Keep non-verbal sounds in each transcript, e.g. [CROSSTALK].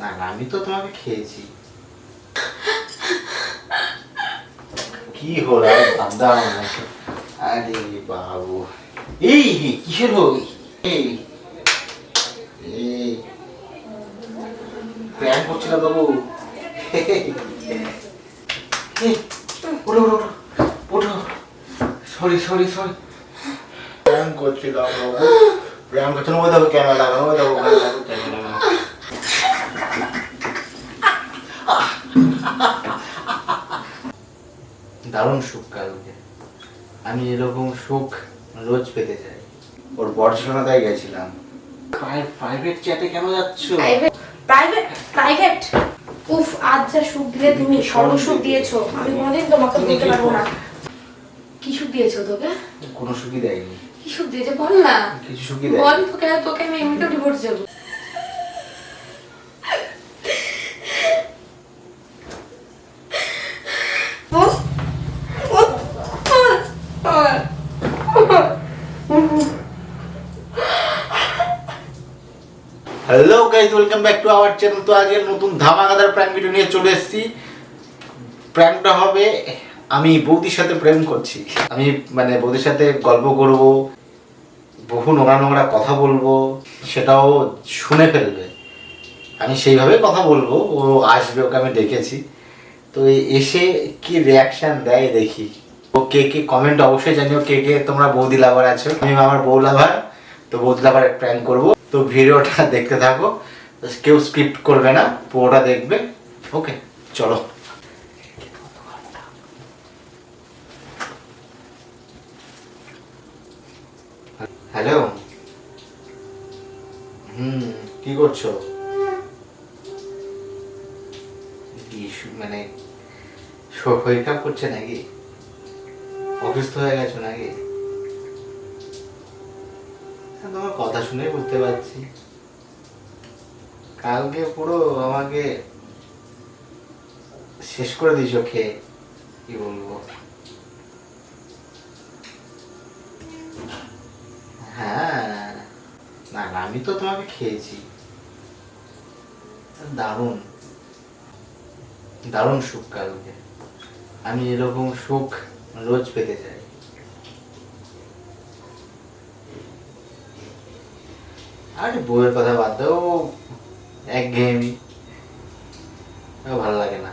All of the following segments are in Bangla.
না না, আমি তো তোমাকে খেয়েছি। কি হলো? আরে আরে বাবু। এই কিসের হই এই প্র্যাঙ্ক করছিলাম বাবু। ওঠো সরি করছিলাম বাবু। প্র্যাঙ্ক করছিলাম ওই দেখো ক্যামেরা লাগানো ওই দেখো দারুণ সুখ কালকে। আমি এরকম সুখ রোজ পেতে চাই। ওর বর্ষণাদায় গেছিলাম। প্রাইভেট চ্যাটে কেন যাচ্ছ? প্রাইভেট প্রাইভেট প্রাইভেট উফ আজ যা সুখ দিলে তুমি সর্বসুখ দিয়েছ? আমি কোনোদিন তোমাকে বলতে পারব না। কি সুখ দিয়েছ তোকে? কোনো সুখই দেয়নি। কি সুখ দিয়েছে বল না। কিছু সুখই দেয় বল তোকে তোকে আমি এমনিতেও ডিভোর্স দেবো hello guys welcome back to our channel তো আজকে নতুন ধামাকাদার প্র্যাঙ্ক ভিডিও নিয়ে চলে এসেছি। প্র্যাঙ্কটা হবে, আমি বৌদির সাথে প্রেম করছি। আমি মানে বৌদির সাথে গল্প করব, বহু নোংরা নোংরা কথা বলব, সেটাও শুনে ফেলবে। আমি সেইভাবে কথা বলব, ও আসবে, ওকে আমি ডেকেছি। তো এসে কি রিয়াকশন দেয় দেখি। ও কে কে কমেন্ট অবশ্যই জানিও, কে কে তোমরা বৌদি লাভার আছো? আমি আমার বউ লাভার তো বৌদি লাভার প্র্যাঙ্ক করব। তো ভিডিওটা [LAUGHS] দেখতে থাকো। কেউ স্ক্রিপ্ট করবে না, পুরোটা দেখবে। ওকে চলো। হ্যালো হুম, কি করছ? মানে শরীর খারাপ করছে নাকি? অসুস্থ হয়ে গেছো নাকি? তোমার কথা শুনে বুঝতে পারছি। কালকে পুরো আমাকে শেষ করে দিয়েছ খেয়ে, কি বলব? হ্যাঁ না না, আমি তো তোমাকে খেয়েছি। দারুণ। দারুণ সুখ কালকে। আমি এরকম সুখ রোজ পেতে চাই। আরে বইয়ের কথা বাদ দাও। এক ঘেয়েমি ভালো লাগে না।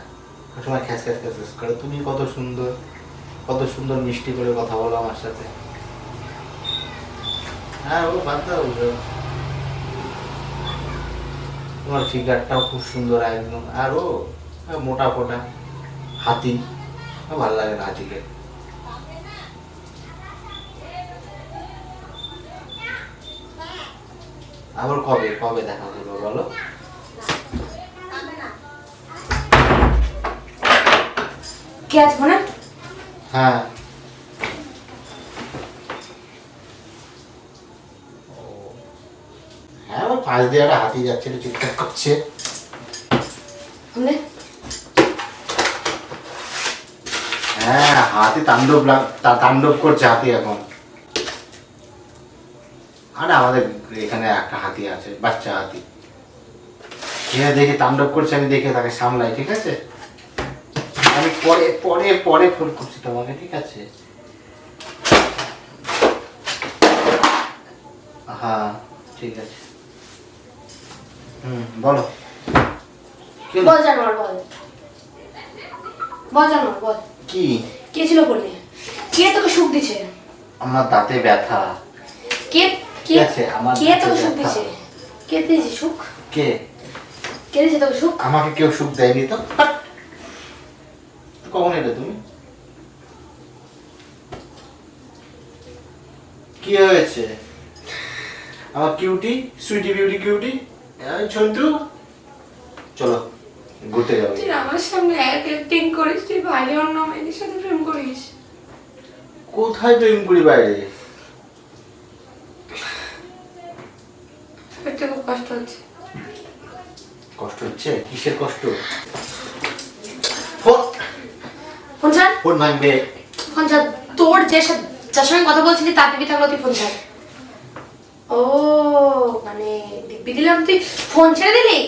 সবসময় খ্যাস খ্যাস খ্যাস খ্যাস করে। তুমি কত সুন্দর কত সুন্দর মিষ্টি করে কথা বলো আমার সাথে। হ্যাঁ ও বাদ দাও তোমার ফিগারটাও খুব সুন্দর একদম। আর ও মোটা ফোটা হাতি ভালো লাগে না হাতিকে। আবার কবে কবে দেখা করব বলো? কে আছে ফোনে হ্যাঁ। হ্যাঁ পাশ দিয়ে একটা হাতি যাচ্ছে একটু চিৎকার করছে হ্যাঁ হাতি তাণ্ডব তাণ্ডব করছে হাতি এখন। আরে আমাদের এখানে একটা হাতি আছে বাচ্চা হাতি। সে দেখে তাণ্ডব করছে আমি দেখে তাকে সামলাই ঠিক আছে? আমি পরে পরে পরে ফোন করছি তোমাকে ঠিক আছে? হ্যাঁ ঠিক আছে। হুম বলো? বল জানোয়ার বল। বল জানোয়ার বল। কি? কে ছিল ফোনে কে তোকে সুখ দিছে আমার দাঁতে ব্যথা। কে কে আছে, আমার কে তোকে সুখ দিছে? কে দিয়েছে সুখ? কে? কে দিয়েছে তোকে সুখ? আমাকে কেউ সুখ দেয়নি তো? কখন এলে তুমি? কি হয়েছে? আমার কিউটি সুইটি বিউটি কিউটি ছন্তু চলো ঘুরতে যাব। তুই আমার সামনে এক অ্যাক্টিং করিস তুই বাইরে অন্য মেয়েদের সাথে প্রেম করিস। কোথায় প্রেম করি বাইরে? খুব কষ্ট হচ্ছে। কষ্ট হচ্ছে? কিসের কষ্ট? ফোন! ফোন ছাড় ফোন ভাঙবে। ফোন ছাড় তোর যে যার সঙ্গে কথা বলছিলি তার দিবি থাকল তুই ফোন ছাড় ও মানে দিব্যি দিলাম তুই। ফোন ছেড়ে দিলি?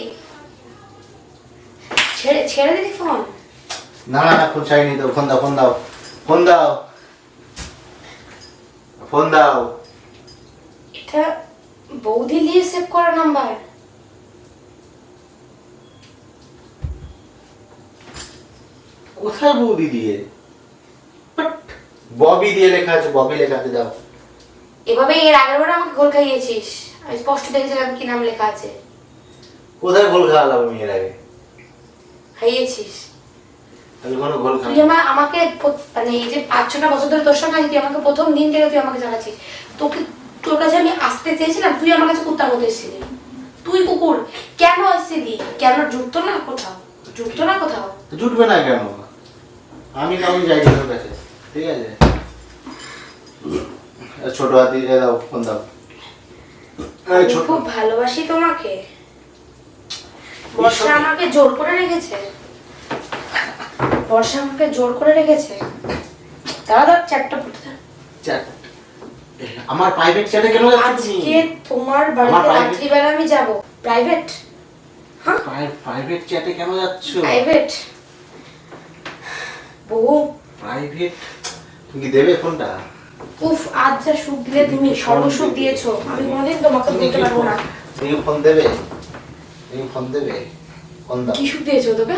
ছেড়ে দিলি ফোন? না না না ফোন চাইনি তো। ফোন দাও ফোন দাও। ফোন দাও। ফোন দাও। এটা বৌদি দিয়ে সেভ করা নাম্বার কোথায় বৌদি দিয়ে? ববি দিয়ে লেখা আছে ববি লেখা আছে দাও। এভাবে এর আগের বার আমাকে গোল খাইয়েছিস? আমি স্পষ্ট দেখেছিলাম কি নাম লেখা আছে। কোথায় গোল খাওয়ালাম আমি এর আগে? খাইয়েছিস। আমি কোনো গোল তুই খাওয়া আমার আমাকে মানে এই যে পাঁচ ছটা বছর ধরে তোর সঙ্গে আছি, তুই আমাকে প্রথম দিন থেকে তুই আমাকে জানাচ্ছিস। তোকে তোর কাছে আমি আসতে চেয়েছিলাম তুই আমার কাছে কুত্তার মতো এসেছিলি। তুই কুকুর কেন এসেছিলি? কেন যুক্ত না কোথাও? যুক্ত না কোথাও? জুটবে না কেন? আমি কাউকে যাইনি তোর কাছে? ঠিক আছে? ছোট হাতি দাও ফোন দাও। খুব ভালোবাসি তোমাকে। বর্ষা আমাকে জোর করে রেখেছে। বর্ষা আমাকে জোর করে রেখেছে। দাঁড়া দাঁড়া চ্যাটটা পড়তে। চ্যাট আমার প্রাইভেট চ্যাটে কেন যাচ্ছ তুমি আজকে তোমার বাড়িতে রাত্রিবেলা আমি যাব। প্রাইভেট হ্যাঁ? প্রাইভেট চ্যাটে কেন যাচ্ছ? প্রাইভেট বহু প্রাইভেট তুমি কি দেবে ফোনটা? উফ আজ যা সুখ দিলে তুমি সর্বসুখ দিয়েছ। আমি কোনোদিন তোমাকে কি পারব না। তুমি ফোন দেবে? তুমি ফোন দেবে? ফোন দাও। কি সুখ দিয়েছ তোকে?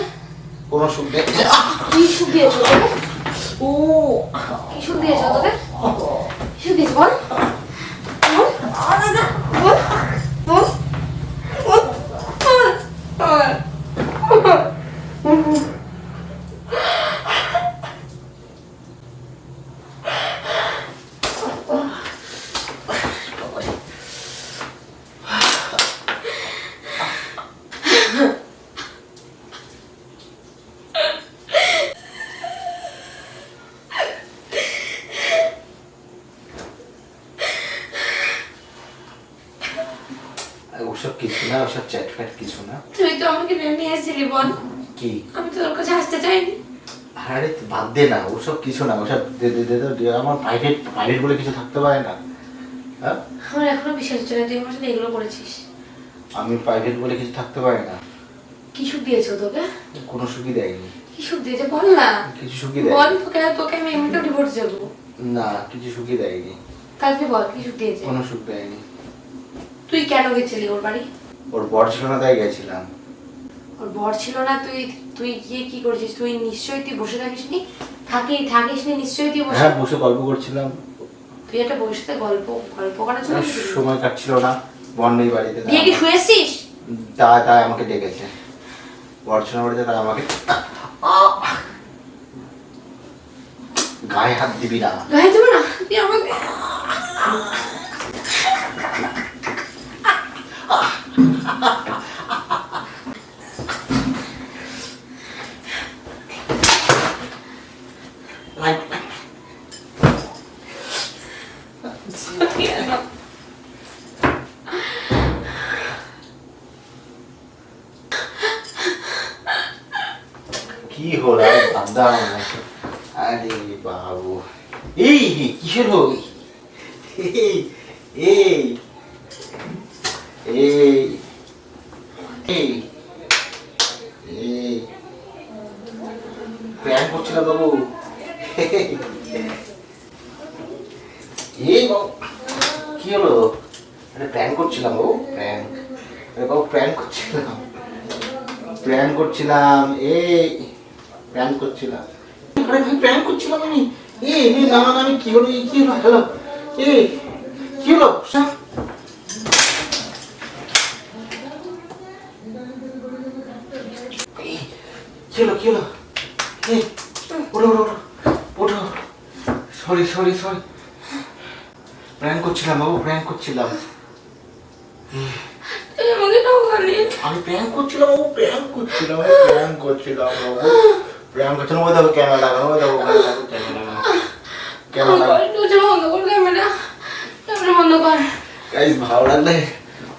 কোন সুখ দেবে? কি সুখ দিয়েছ তোকে? ও কি সুখ দিয়েছ তোকে? কি সুখ দিয়েছ বল বল বল বল বল বল বল আর না ওসব চ্যাট ফ্যাট কিছু না। তুই তো আমাকে নিয়ে এসেছিলি বল কি? আমি তো তোর কাছে আসতে চাইনি। আরে বাদ দে না ওসব কিছু না ওসব দে দে দে দে, আমার প্রাইভেট প্রাইভেট বলে কিছু থাকতে পারে না। হ্যাঁ? আমার এখনও বিশ্বাস হচ্ছে না তুই আমার সাথে এগুলো করেছিস। আমি প্রাইভেট বলে কিছু থাকতে পারে না। কি সুখ দিয়েছ তোকে? কোনো সুখই দেয়নি। কি সুখ দিয়েছে বল না। কিছু সুখই বল দেয়নি তোকে তোকে আমি এমনিতেও ডিভোর্স দেবো। না কিছু সুখই দেয়নি। কালকে বল কি সুখ দিয়েছে? কোনো সুখ দেয়নি। তুই কেন গেছিলি ওর বাড়ি? ওর বর ছিল না তাই গেছিলাম। ওর বর ছিল না তুই তুই গিয়ে কি করছিস? তুই নিশ্চয়ই তুই বসে থাকিস নি? থাকি থাকিস নি নিশ্চয়ই তুই বসে হ্যাঁ বসে গল্প করছিলাম। তুই একটা বসে গল্প গল্প করার জন্য সময় কাটছিল না বর নেই বাড়িতে তাই গিয়ে কি শুয়েছিস? তাই তাই আমাকে ডেকেছে। বর ছিল বাড়িতে তাই আমাকে গায়ে হাত দিবি না। গায়ে দিবি না তুই আমাকে কি হলো আরে বান্দা আমাকে আরে বাবু এই কিসের হো এই এই এই এই প্র্যাঙ্ক করছিলাম বাবু এই বাবু কি হলো আরে প্র্যাঙ্ক করছিলাম বাবু প্র্যাঙ্ক আরে বাবু প্র্যাঙ্ক করছিলাম প্র্যাঙ্ক করছিলাম এই প্র্যাঙ্ক করছিলাম আরে করছিলাম আমি এই না না আমি কি হলো এই কি হলো হ্যালো এই কি হলো সা- কি হলো কি হলো ওঠো ওঠো ওঠো। সরি সরি সরি প্র্যাঙ্ক করছিলাম বাবু প্র্যাঙ্ক করছিলাম। আমি প্র্যাঙ্ক করছিলাম বাবু প্র্যাঙ্ক করছিলাম আমি প্র্যাঙ্ক করছিলাম বাবু। প্র্যাঙ্ক করছিলাম ওই দেখো ক্যামেরা লাগানো ওই দেখো ক্যামেরা লাগানো ক্যামেরা লাগানো বন্ধ কর ক্যামেরা ক্যামেরা বন্ধ কর। গাইস ভালো লাগলে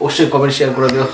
অবশ্যই কমেন্ট শেয়ার করে দিও।